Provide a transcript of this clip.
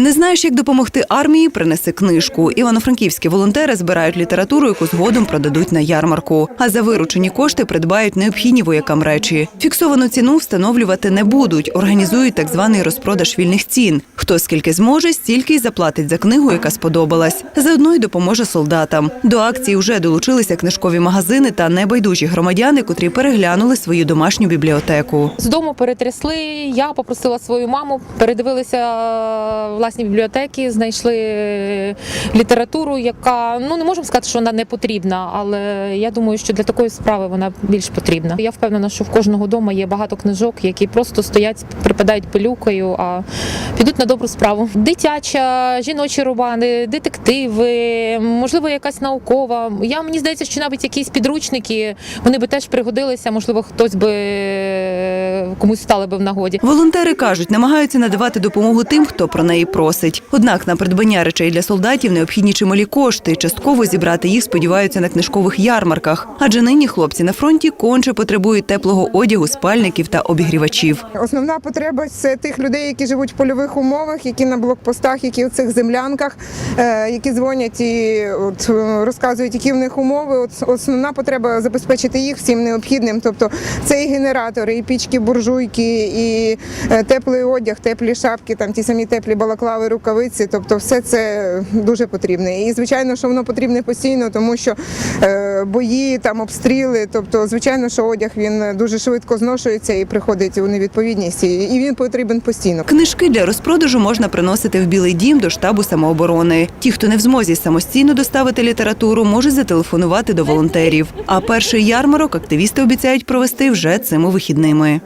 Не знаєш, як допомогти армії? Принеси книжку. Івано-франківські волонтери збирають літературу, яку згодом продадуть на ярмарку. А за виручені кошти придбають необхідні воякам речі. Фіксовану ціну встановлювати не будуть. Організують так званий розпродаж вільних цін. Хто скільки зможе, стільки й заплатить за книгу, яка сподобалась. Заодно й допоможе солдатам. До акції вже долучилися книжкові магазини та небайдужі громадяни, котрі переглянули свою домашню бібліотеку. З дому перетрясли. Я попросила свою маму, передивилися е, власні бібліотеки, знайшли е, літературу, яка ну не можемо сказати, що вона не потрібна, але я думаю, що для такої справи вона більш потрібна. Я впевнена, що в кожного дома є багато книжок, які просто стоять, припадають пилюкою, а підуть на добру справу. Дитяча, жіночі романи, детективи, можливо, якась наукова. Я мені здається, що навіть якісь підручники вони би теж пригодилися. Можливо, хтось би комусь стали би в нагоді. Волонтери кажуть, намагаються надавати допомогу тим, хто про неї просить. Однак на придбання речей для солдатів необхідні чималі кошти. Частково зібрати їх сподіваються на книжкових ярмарках. Адже нині хлопці на фронті конче потребують теплого одягу, спальників та обігрівачів. Основна потреба це тих людей, які живуть в польових умовах, які на блокпостах, які в цих землянках, е, які дзвонять і от, е, розказують, які в них умови. От основна потреба забезпечити їх всім необхідним. Тобто це і генератори, і пічки, буржуйки, і е, теплий одяг, теплі шапки, там ті самі теплі балаклави, рукавиці. Тобто, все це дуже потрібне. І звичайно, що воно потрібне постійно, тому що бої, там обстріли. Тобто, звичайно, що одяг він дуже швидко зношується і приходить у невідповідність, і він потрібен постійно. Книжки для розпродажу можна приносити в Білий дім до штабу самооборони. Ті, хто не в змозі самостійно доставити літературу, можуть зателефонувати до волонтерів. А перший ярмарок активісти обіцяють провести вже цими вихідними.